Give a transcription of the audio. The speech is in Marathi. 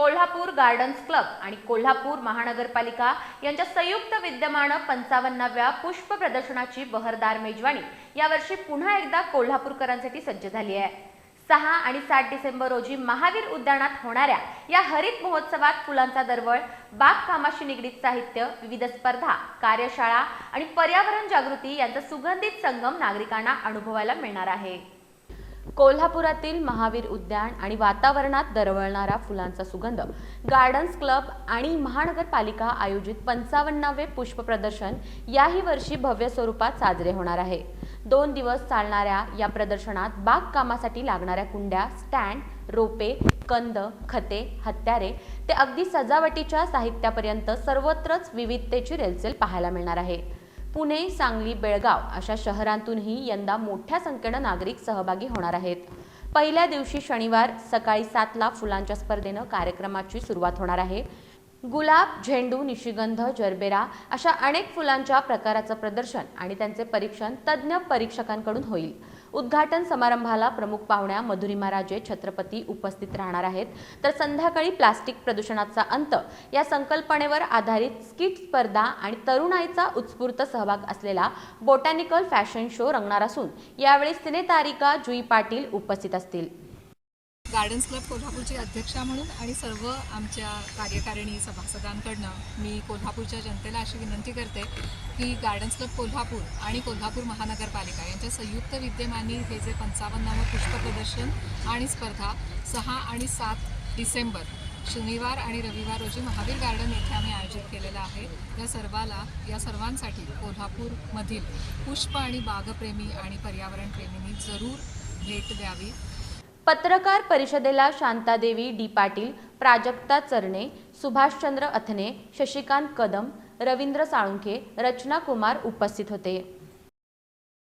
कोल्हापूर गार्डन्स क्लब आणि कोल्हापूर महानगरपालिका यांच्या संयुक्त विद्यमानं पंचावन्नाव्या पुष्प प्रदर्शनाची बहरदार मेजवानी यावर्षी पुन्हा एकदा कोल्हापूरकरांसाठी सज्ज झाली आहे. सहा आणि सात डिसेंबर रोजी महावीर उद्यानात होणाऱ्या या हरित महोत्सवात फुलांचा दरवळ बागकामाशी निगडीत साहित्य विविध स्पर्धा कार्यशाळा आणि पर्यावरण जागृती यांचा सुगंधित संगम नागरिकांना अनुभवायला मिळणार आहे. कोल्हापुरातील महावीर उद्यान आणि वातावरणात दरवळणारा फुलांचा सुगंध. गार्डन्स क्लब आणि महानगरपालिका आयोजित पंचावन्नावे पुष्प प्रदर्शन याही वर्षी भव्य स्वरूपात साजरे होणार आहे. दोन दिवस चालणाऱ्या या प्रदर्शनात बागकामासाठी लागणाऱ्या कुंड्या स्टँड रोपे कंद खते हत्यारे ते अगदी सजावटीच्या साहित्यापर्यंत सर्वत्रच विविधतेची रेलचेल पाहायला मिळणार आहे. पुणे सांगली बेळगाव अशा शहरांतूनही यंदा मोठ्या संख्येनं नागरिक सहभागी होणार आहेत. पहिल्या दिवशी शनिवार सकाळी सातला फुलांच्या स्पर्धेनं कार्यक्रमाची सुरुवात होणार आहे. गुलाब झेंडू निशिगंध जरबेरा अशा अनेक फुलांच्या प्रकाराचं प्रदर्शन आणि त्यांचे परीक्षण तज्ज्ञ परीक्षकांकडून होईल. उद्घाटन समारंभाला प्रमुख पाहुण्या मधुरिमा राजे छत्रपती उपस्थित राहणार आहेत. तर संध्याकाळी प्लास्टिक प्रदूषणाचा अंत या संकल्पनेवर आधारित स्किट स्पर्धा आणि तरुणाईचा उत्स्फूर्त सहभाग असलेला बोटॅनिकल फॅशन शो रंगणार असून यावेळी सिनेतारिका जुई पाटील उपस्थित असतील. गार्डन्स क्लब कोल्हापूरची अध्यक्षा म्हणून आणि सर्व आमच्या कार्यकारिणी सभासदांकडनं मी कोल्हापूरच्या जनतेला अशी विनंती करते की गार्डन्स क्लब कोल्हापूर आणि कोल्हापूर महानगरपालिका यांच्या संयुक्त विद्यमानी हे जे पंचावन्नावं पुष्प प्रदर्शन आणि स्पर्धा सहा आणि सात डिसेंबर शनिवार आणि रविवार रोजी महावीर गार्डन येथे आम्ही आयोजित केलेलं आहे. या सर्वाला या सर्वांसाठी कोल्हापूरमधील पुष्प आणि बागप्रेमी आणि पर्यावरणप्रेमींनी जरूर भेट द्यावी. पत्रकार परिषदेला शांतादेवी डी पाटील प्राजक्ता चरणे सुभाषचंद्र अथने शशिकांत कदम रवींद्र साळुंखे रचना कुमार उपस्थित होते.